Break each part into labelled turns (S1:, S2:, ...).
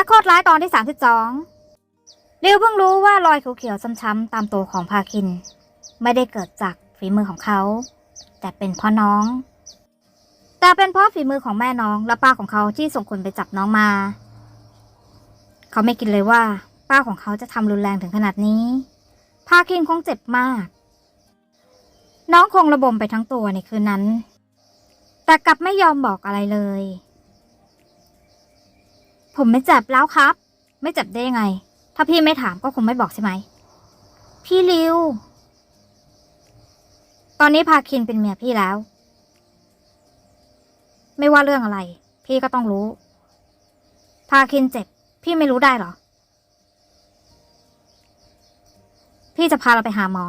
S1: นักโคตรร้ายตอนที่สามสิบสองริวเพิ่งรู้ว่ารอยเขียวๆช้ำๆตามตัวของพาคิน ไม่ได้เกิดจากฝีมือของเขา แต่เป็นเพราะน้อง แต่เป็นเพราะฝีมือของแม่น้องและป้าของเขาที่ส่งคนไปจับน้องมา เขาไม่คิดเลยว่า ป้าของเขาจะทำรุนแรงถึงขนาดนี้พาคินคงเจ็บมาก น้องคงระบมไปทั้งตัวในคืนนั้น แต่กลับไม่ยอมบอกอะไรเลย ผมไม่เจ็บแล้วครับ ไม่เจ็บได้ยังไง ถ้าพี่ไม่ถามก็คงไม่บอกใช่ไหม พี่ริว ตอนนี้พาคินเป็นเมียพี่แล้ว ไม่ว่าเรื่องอะไร พี่ก็ต้องรู้ พาคินเจ็บ พี่ไม่รู้ได้หรอ พี่จะพาเราไปหาหมอ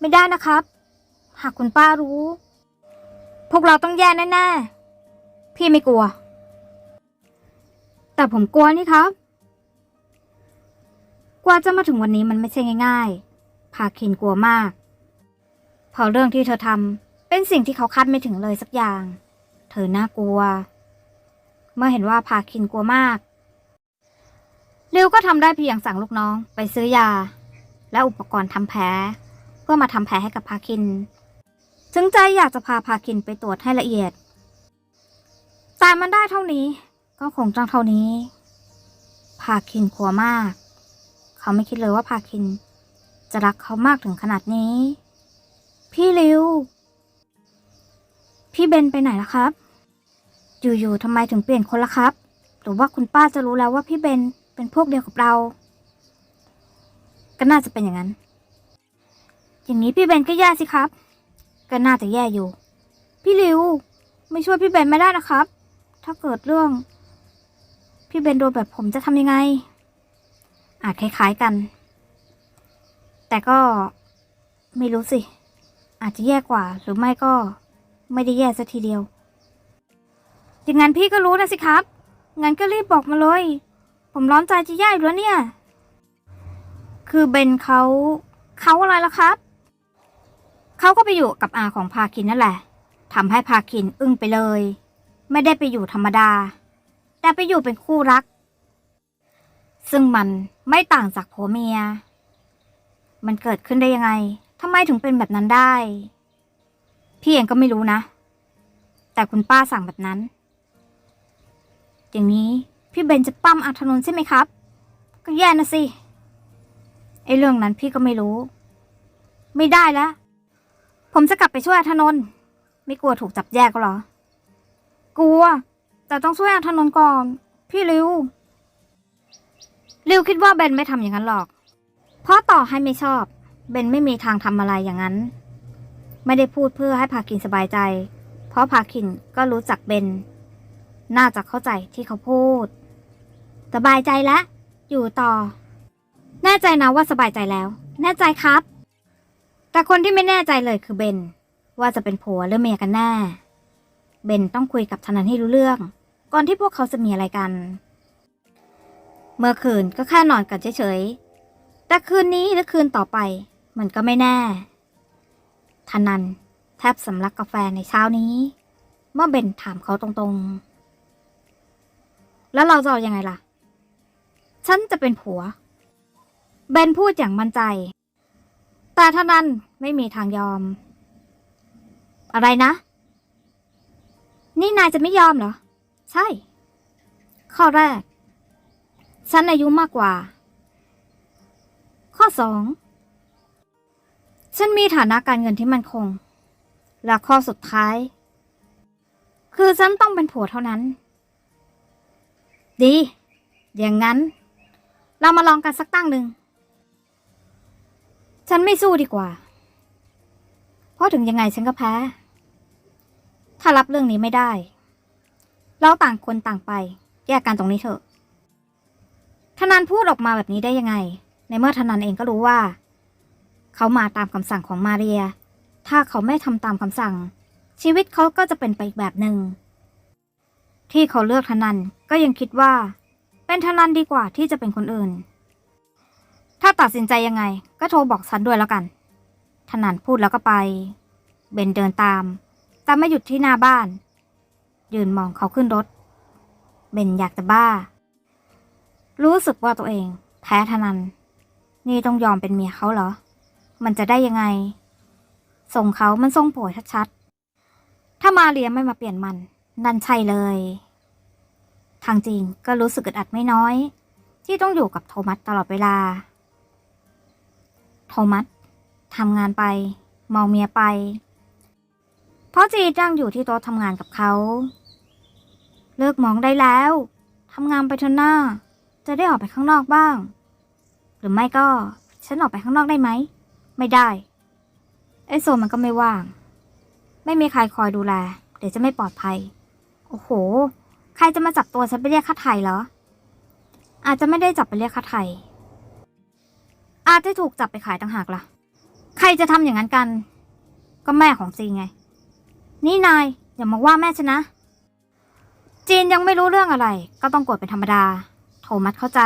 S1: ไม่ได้นะครับ หากคุณป้ารู้ พวกเราต้องแย่แน่ๆ พี่ไม่กลัว แต่ผมกลัวนี่ครับ กว่าจะมาถึงวันนี้มันไม่ใช่ง่าย ๆ พาคินกลัวมากเพราะเรื่องที่เธอทำเป็นสิ่งที่เขาคาดไม่ถึงเลยสักอย่าง เธอน่ากลัว เมื่อเห็นว่าพาคินกลัวมากริวก็ทำได้เพียงสั่งลูกน้องไปซื้อยา และอุปกรณ์ทำแผลเพื่อมาทำแผลให้กับพาคิน ถึงใจอยากจะพาพาคินไปตรวจให้ละเอียด แต่มันได้เท่านี้ ก็คงต้องเท่านี้พาคินกลัวมาก เขาไม่คิดเลยว่าพาคิน จะรักเขามากถึงขนาดนี้ พี่ริว พี่เบนไปไหนล่ะครับ อยู่ๆทำไมถึงเปลี่ยนคนละครับ หรือว่าคุณป้าจะรู้แล้วว่าพี่เบนเป็นพวกเดียวกับเรา ก็น่าจะเป็นอย่างนั้น อย่างนี้พี่เบนก็แย่สิครับ ก็น่าจะแย่อยู่ พี่ริว ไม่ช่วยพี่เบนไม่ได้นะครับ ถ้าเกิดเรื่อง พี่เบนโดนแบบผมจะทำยังไง อาจคล้ายๆกัน แต่ก็ไม่รู้สิ อาจจะแย่กว่า หรือไม่ก็ไม่ได้แย่ซะทีเดียวอย่างนั้นพี่ก็รู้นะสิครับ งั้นก็รีบบอกมาเลย ผมร้อนใจจะแย่อยู่แล้วเนี่ย คือเบนเขาเขาอะไรล่ะครับ เขาก็ไปอยู่กับอาของพาคินนั่นแหละทำให้พาคินอึ้งไปเลย ไม่ได้ไปอยู่ธรรมดา แต่ไปอยู่เป็นคู่รัก ซึ่งมันไม่ต่างจากผัวเมีย มันเกิดขึ้นได้ยังไงทำไมถึงเป็นแบบนั้นได้ พี่เองก็ไม่รู้นะ แต่คุณป้าสั่งแบบนั้น อย่างนี้พี่เบนจะปั้มอัธนนท์ใช่ไหมครับ ก็แย่นะสิไอ้เรื่องนั้นพี่ก็ไม่รู้ ไม่ได้แล้ว ผมจะกลับไปช่วยอัธนนท์ไม่กลัวถูกจับแยกก็หรอ กลัว แต่ต้องช่วยอัธนนก่อน พี่ริว ริวคิดว่าเบนไม่ทำอย่างนั้นหรอก เพราะต่อให้ไม่ชอบ เบนไม่มีทางทำอะไรอย่างนั้น ไม่ได้พูดเพื่อให้พาคินสบายใจ เพราะพาคินก็รู้จักเบน น่าจะเข้าใจที่เขาพูด สบายใจแล้วอยู่ต่อ แน่ใจนะว่าสบายใจแล้ว แน่ใจครับ แต่คนที่ไม่แน่ใจเลยคือเบน ว่าจะเป็นผัวหรือเมียกันแน่ เบนต้องคุยกับธนันให้รู้เรื่อง ก่อนที่พวกเขาจะมีอะไรกัน เมื่อคืนก็แค่นอนกันเฉยๆ แต่คืนนี้หรือคืนต่อไป มันก็ไม่แน่ธนันแทบสำลักกาแฟในเช้านี้ เมื่อเบนถามเขาตรงๆ แล้วเราจะเอายังไงล่ะ ฉันจะเป็นผัว เบนพูดอย่างมั่นใจ แต่ธนันไม่มีทางยอม อะไรนะ นี่นายจะไม่ยอมเหรอ ใช่ ข้อแรก ฉันอายุมากกว่า ข้อสอง ฉันมีฐานะการเงินที่มั่นคง และข้อสุดท้าย คือฉันต้องเป็นผัวเท่านั้น ดี อย่างนั้น เรามาลองกันสักตั้งหนึ่ง ฉันไม่สู้ดีกว่า เพราะถึงยังไงฉันก็แพ้ ถ้ารับเรื่องนี้ไม่ได้ เราต่างคนต่างไป แยกกันตรงนี้เถอะธนันพูดออกมาแบบนี้ได้ยังไง ในเมื่อธนันเองก็รู้ว่า เขามาตามคำสั่งของมาเรีย ถ้าเขาไม่ทำตามคำสั่ง ชีวิตเขาก็จะเป็นไปอีกแบบหนึ่งที่เขาเลือกธนันก็ยังคิดว่า เป็นธนันดีกว่าที่จะเป็นคนอื่น ถ้าตัดสินใจยังไง ก็โทรบอกฉันด้วยแล้วกันธนันพูดแล้วก็ไป เบนเดินตามแต่ไม่หยุดที่หน้าบ้าน ยืนมองเขาขึ้นรถ เบนอยากจะบ้า รู้สึกว่าตัวเองแพ้ทนัน นี่ต้องยอมเป็นเมียเขาเหรอ มันจะได้ยังไง ส่งเขามันส่งโผล่ชัดๆ ถ้ามาเรียไม่มาเปลี่ยนมัน นั่นใช่เลย ทางจริงก็รู้สึกอึดอัดไม่น้อย ที่ต้องอยู่กับโทมัสตลอดเวลา โทมัสทำงานไป มองเมียไป ราะจีนั่งอยู่ที่โต๊ะทำงานกับเขา เลิกมองได้แล้วทำงานไปเถอะหน้า จะได้ออกไปข้างนอกบ้าง หรือไม่ก็ ฉันออกไปข้างนอกได้ไหม ไม่ได้ ไอ้โซมันก็ไม่ว่าง ไม่มีใครคอยดูแล เดี๋ยวจะไม่ปลอดภัย โอ้โห ใครจะมาจับตัวฉันไปเรียกค่าไถ่เหรอ อาจจะไม่ได้จับไปเรียกค่าไถ่อาจจะถูกจับไปขายต่างหากล่ะ ใครจะทำอย่างนั้นกัน ก็แม่ของจีไง นี่นายอย่ามาว่าแม่ฉันนะ จีนยังไม่รู้เรื่องอะไร ก็ต้องโกรธเป็นธรรมดา โทมัสเข้าใจ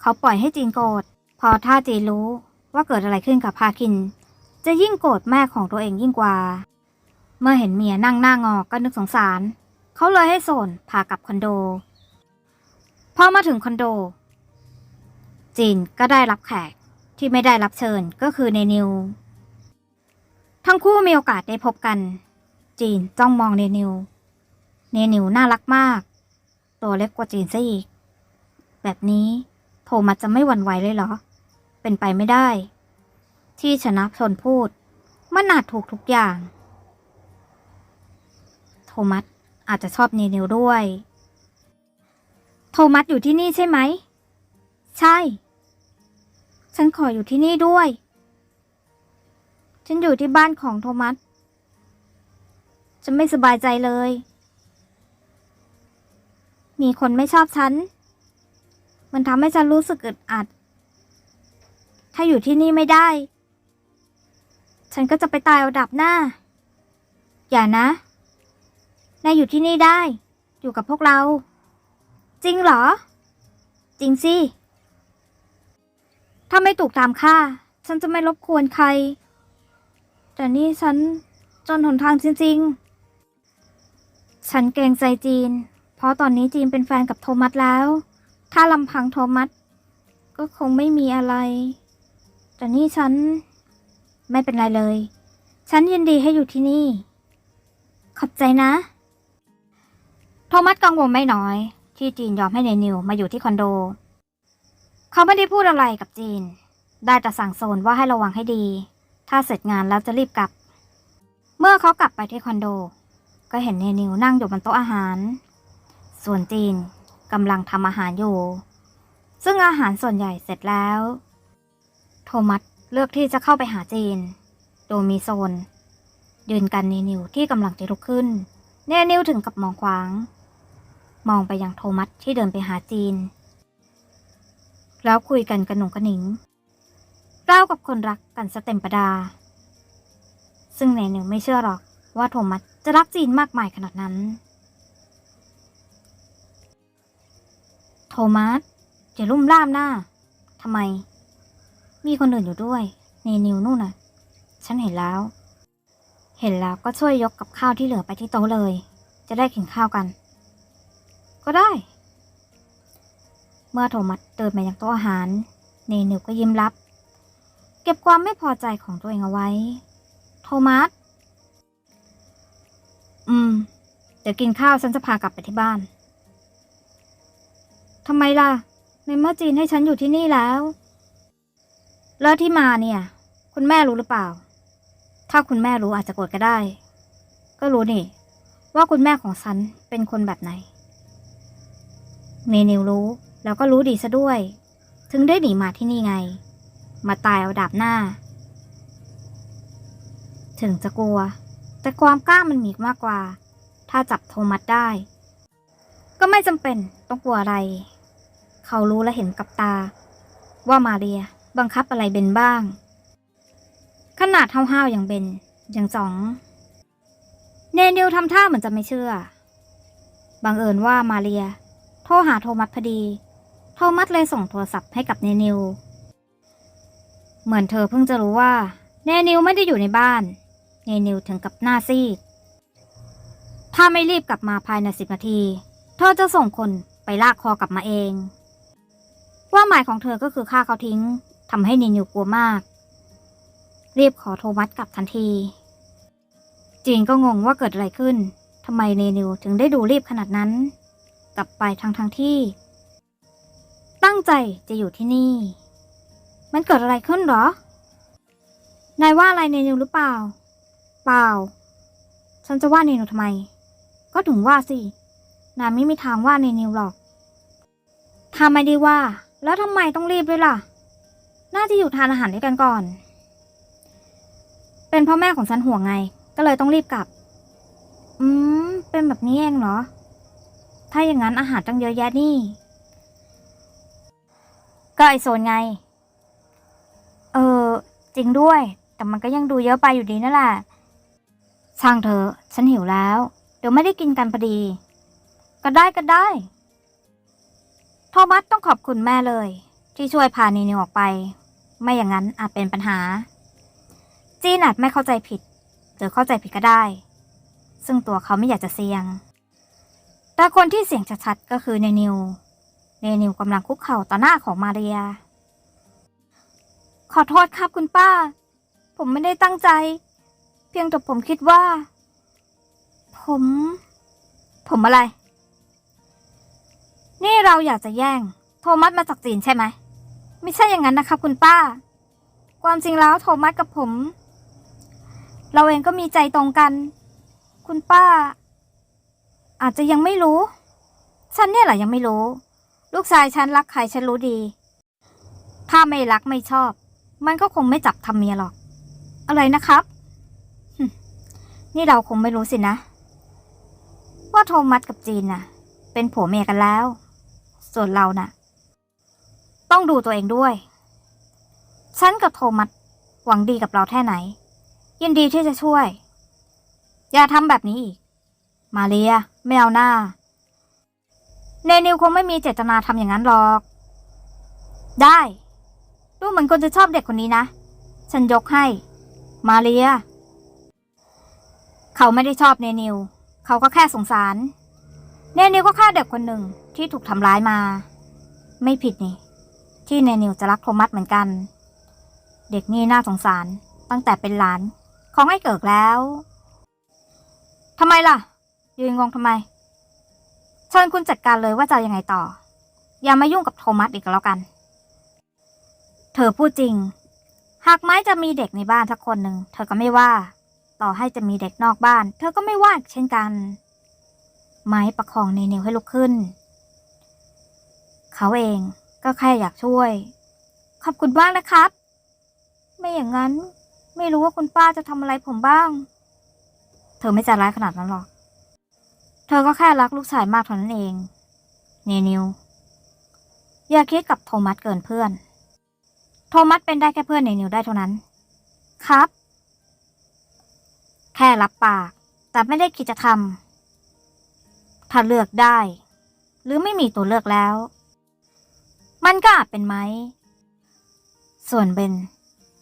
S1: เขาปล่อยให้จีนโกรธพอถ้าจีนรู้ว่าเกิดอะไรขึ้นกับพาคิน จะยิ่งโกรธแม่ของตัวเองยิ่งกว่า เมื่อเห็นเมียนั่งหน้างอก็นึกสงสาร เขาเลยให้โซนพากลับคอนโด พอมาถึงคอนโด จีนก็ได้รับแขกที่ไม่ได้รับเชิญก็คือเนนิว ทั้งคู่มีโอกาสได้พบกัน จีนจ้องมองเนนิว เนนิวน่ารักมาก ตัวเล็กกว่าจีนซะอีก แบบนี้โทมัสจะไม่หวั่นไหวเลยเหรอ เป็นไปไม่ได้ ที่ชนะชนพูด มันอาจถูกทุกอย่าง โทมัสอาจจะชอบเนนิวด้วย โทมัสอยู่ที่นี่ใช่ไหม ใช่ ฉันขออยู่ที่นี่ด้วย ฉันอยู่ที่บ้านของโทมัส ฉันไม่สบายใจเลย มีคนไม่ชอบฉัน มันทำให้ฉันรู้สึกอึดอัด ถ้าอยู่ที่นี่ไม่ได้ ฉันก็จะไปตายเอาดับหน้า อย่านะนายอยู่ที่นี่ได้ อยู่กับพวกเรา จริงเหรอ จริงสิ ถ้าไม่ถูกตามฆ่า ฉันจะไม่รบกวนใคร แต่นี่ฉันจนหนทางจริง ๆ ฉันเกรงใจจีน เพราะตอนนี้จีนเป็นแฟนกับโทมัสแล้ว ถ้าลำพังโทมัสก็คงไม่มีอะไร แต่นี่ฉันไม่เป็นไรเลย ฉันยินดีให้อยู่ที่นี่ ขอบใจนะ โทมัสกังวลไม่น้อย ที่จีนยอมให้เนนิวมาอยู่ที่คอนโด เขาไม่ได้พูดอะไรกับจีน ได้แต่สั่งโซนว่าให้ระวังให้ดี ถ้าเสร็จงานแล้วจะรีบกลับ เมื่อเขากลับไปที่คอนโด ก็เห็นเนนิวนั่งอยู่บนโต๊ะอาหาร ส่วนจีนกำลังทำอาหารอยู่ ซึ่งอาหารส่วนใหญ่เสร็จแล้ว โทมัสเลือกที่จะเข้าไปหาจีน โดยมีโซน ยืนกันเนนิวที่กำลังจะลุกขึ้น เนนิวถึงกับมองขวาง มองไปยังโทมัสที่เดินไปหาจีน แล้วคุยกันกระหนุงกระหนิงราวกับคนรักกันสเต็มประดา ซึ่งเนนิวไม่เชื่อหรอกว่าโทมัส จะรักจีนมากมายขนาดนั้น โทมัสอย่าลุ่มล่ามหน้าทำไม มีคนอื่นอยู่ด้วยเนนิวนู่นน่ะ ฉันเห็นแล้ว เห็นแล้วก็ช่วยยกกับข้าวที่เหลือไปที่โต๊ะเลย จะได้กินข้าวกัน ก็ได้ เมื่อโทมัสเดินมายังโต๊ะอาหาร เนนิวก็ยิ้มรับ เก็บความไม่พอใจของตัวเองเอาไว้ โทมัส อืม เดี๋ยวกินข้าวฉันจะพากลับไปที่บ้าน ทำไมล่ะ ในเมื่อจีนให้ฉันอยู่ที่นี่แล้ว แล้วที่มาเนี่ย คุณแม่รู้หรือเปล่า ถ้าคุณแม่รู้อาจจะโกรธก็ได้ ก็รู้นี่ ว่าคุณแม่ของฉันเป็นคนแบบไหน เมนิวรู้ แล้วก็รู้ดีซะด้วย ถึงได้หนีมาที่นี่ไง มาตายเอาดาบหน้า ถึงจะกลัว แต่ความกล้ามันมีมากกว่า ถ้าจับโทมัสได้ ก็ไม่จำเป็นต้องกลัวอะไร เขารู้และเห็นกับตา ว่ามาเรียบังคับอะไรเบนบ้าง ขนาดห้าๆอย่างเบนอยังจ๋อง เนนิวทำท่าเหมือนจะไม่เชื่อ บังเอิญว่ามาเรีย โทรหาโทมัสพอดี โทมัสเลยส่งโทรศัพท์ให้กับเนนิว เหมือนเธอเพิ่งจะรู้ว่า เนนิวไม่ได้อยู่ในบ้าน เนนิวถึงกับหน้าซีด ถ้าไม่รีบกลับมาภายในสิบนาที เธอจะส่งคนไปลากคอกลับมาเอง ว่าหมายของเธอก็คือฆ่าเขาทิ้งทำให้นินอยู่กลัวมาก รีบขอโทมัสกลับทันที จีนก็งงว่าเกิดอะไรขึ้นทำไมเนนิวถึงได้ดูรีบขนาดนั้น กลับไปทางทางที่ ตั้งใจจะอยู่ที่นี่ มันเกิดอะไรขึ้นหรอ นายว่าอะไรเนนิวหรือเปล่า เปล่า ฉันจะว่าเนนิวทำไม ก็ถึงว่าสิ นายไม่มีทางว่าเนนิวหรอก ถ้าไม่ได้ว่า แล้วทำไมต้องรีบด้วยล่ะ น่าจะอยู่ทานอาหารด้วยกันก่อน เป็นเพ่อแม่ของฉันห่วงไง ก็เลยต้องรีบกลับ อืม เป็นแบบนี้เองเหรอ ถ้าอย่างนั้นอาหารตั้งเยอะแยะนี่ ก็ไอโซนไง เออจริงด้วย แต่มันก็ยังดูเยอะไปอยู่ดีนั่นแหละ ช่างเถอฉันหิวแล้ว เดี๋ยวไม่ได้กินกันพอดี ก็ได้ก็ได้ โทมัสต้องขอบคุณแม่เลย ที่ช่วยพานีนิวออกไป ไม่อย่างนั้นอาจเป็นปัญหา จีนอาจไม่เข้าใจผิด หรือเข้าใจผิดก็ได้ ซึ่งตัวเขาไม่อยากจะเสี่ยง แต่คนที่เสี่ยงชัดๆก็คือเนนิว เนนิวกำลังคุกเข่าต่อหน้าของมาเรีย ขอโทษครับคุณป้า ผมไม่ได้ตั้งใจ เพียงแต่ผมคิดว่า ผม ผมอะไร นี่เราอยากจะแย่ง โทมัสมาจากจีนใช่ไหม ไม่ใช่อย่างนั้นนะครับคุณป้า ความจริงแล้วโทมัสกับผม เราเองก็มีใจตรงกัน คุณป้า อาจจะยังไม่รู้ ฉันเนี่ยแหละยังไม่รู้ ลูกชายฉันรักใครฉันรู้ดี ถ้าไม่รักไม่ชอบ มันก็คงไม่จับทำเมียหรอก อะไรนะครับ นี่เราคงไม่รู้สินะ ว่าโทมัสกับจีนน่ะ เป็นผัวเมียกันแล้ว ส่วนเราน่ะ ต้องดูตัวเองด้วย ฉันกับโทมัสหวังดีกับเราแค่ไหน ยินดีที่จะช่วย อย่าทำแบบนี้อีก มาเรียไม่เอาหน้า เนนิวคงไม่มีเจตนาทำอย่างนั้นหรอก ได้ ดูเหมือนคนจะชอบเด็กคนนี้นะ ฉันยกให้ มาเรีย เขาไม่ได้ชอบเนนิว เขาก็แค่สงสาร เนนิวก็แค่เด็กคนหนึ่งที่ถูกทำร้ายมา ไม่ผิดนี่ ที่เนนิวจะรักโทมัสเหมือนกัน เด็กนี่น่าสงสารตั้งแต่เป็นหลานของไอ้เกิกแล้วทำไมล่ะ ยืนงงทำไมเชิญคุณจัดการเลยว่าจะยังไงต่อ อย่ามายุ่งกับโทมัสอีกแล้วกัน เธอพูดจริง หากไม้จะมีเด็กในบ้านสักคนหนึ่งเธอก็ไม่ว่า ต่อให้จะมีเด็กนอกบ้าน เธอก็ไม่ว่าเช่นกัน ไม้ประคองเนนิวให้ลุกขึ้น เขาเองก็แค่อยากช่วย ขอบคุณมากนะครับ ไม่อย่างนั้นไม่รู้ว่าคุณป้าจะทำอะไรผมบ้าง เธอไม่ใจร้ายขนาดนั้นหรอก เธอก็แค่รักลูกชายมากเท่านั้นเอง เนนิว อย่าคิดกับโทมัสเกินเพื่อน โทมัสเป็นได้แค่เพื่อนเนนิวได้เท่านั้น ครับ ค่รับปาก แต่ไม่ได้คิดจะทำถ้าเลือกได้ หรือไม่มีตัวเลือกแล้ว มันก็อาจเป็นไหม ส่วนเบน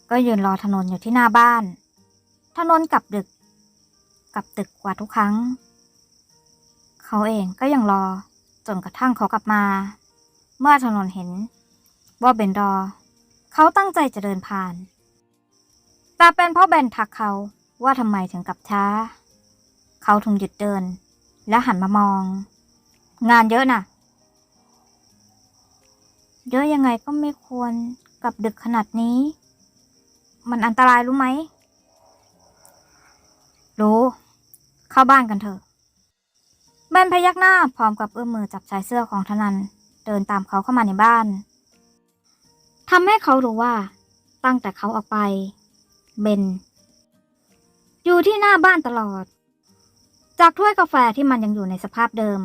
S1: ก็ยืนรอถนนอยู่ที่หน้าบ้าน ถนนกลับดึก กลับดึกกว่าทุกครั้ง เขาเองก็ยังรอจนกระทั่งเขากลับมา เมื่อถนนเห็น ว่าเบนรอ เขาตั้งใจจะเดินผ่าน แต่เป็นเพราะเบนทักเขา ว่าทำไมถึงกลับช้า เขาถึงหยุดเดิน และหันมามอง งานเยอะน่ะ เยอะยังไงก็ไม่ควรกลับดึกขนาดนี้ มันอันตรายรู้ไหม รู้ เข้าบ้านกันเถอะแบนพยักหน้าพร้อมกับเอื้อมมือจับชายเสื้อของธนันเดินตามเขาเข้ามาในบ้านทำให้เขารู้ว่าตั้งแต่เขาออกไป เบน อยู่ที่หน้าบ้านตลอด จากถ้วยกาแฟที่มันยังอยู่ในสภาพเดิม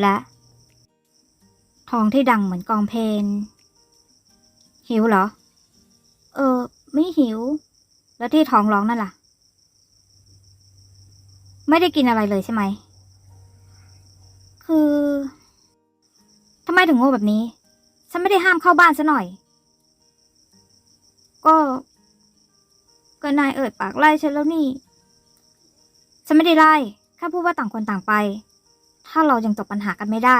S1: และทองที่ดังเหมือนกองเพลงหิวเหรอ เออ ไม่หิว แล้วที่ท้องร้องนั่นล่ะ ไม่ได้กินอะไรเลยใช่ไหม คือทำไมถึงโง่แบบนี้ ฉันไม่ได้ห้ามเข้าบ้านซะหน่อย ก็ ก็นายเอ่ยปากไล่ฉันแล้วนี่ ฉันไม่ได้ไล่แค่พูดว่าต่างคนต่างไป ถ้าเรายังจบปัญหากันไม่ได้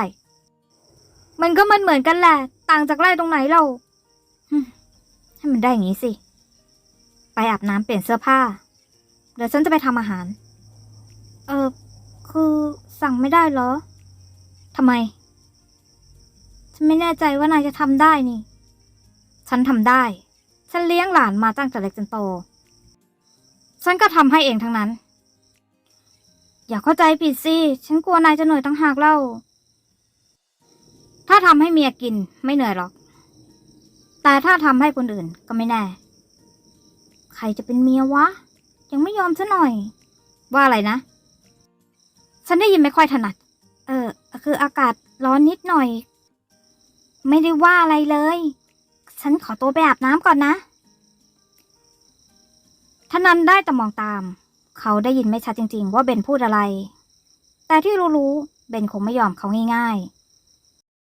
S1: มันก็มันเหมือนกันแหละ ต่างจากไร่ตรงไหนเราให้มันได้อย่างนี้สิ ไปอาบน้ำเปลี่ยนเสื้อผ้า เดี๋ยวฉันจะไปทำอาหาร เออ คือสั่งไม่ได้เหรอทำไม ฉันไม่แน่ใจว่านายจะทำได้นี่ ฉันทำได้ ฉันเลี้ยงหลานมาตั้งแต่เล็กจนโต ฉันก็ทำให้เองทั้งนั้น อย่าเข้าใจผิดสิ ฉันกลัวนายจะเหนื่อยตั้งหากเล่า ถ้าทำให้เมียกินไม่เหนื่อยหรอก แต่ถ้าทำให้คนอื่นก็ไม่แน่ ใครจะเป็นเมียวะ ยังไม่ยอมซะหน่อย ว่าอะไรนะ ฉันได้ยินไม่ค่อยถนัด เออ คืออากาศร้อนนิดหน่อย ไม่ได้ว่าอะไรเลย ฉันขอตัวไปอาบน้ำก่อนนะ ทนันได้แต่มองตาม เขาได้ยินไม่ชัดจริง ๆ ว่าเบนพูดอะไร แต่ที่รู้ๆเบนคงไม่ยอมเขาง่ายๆ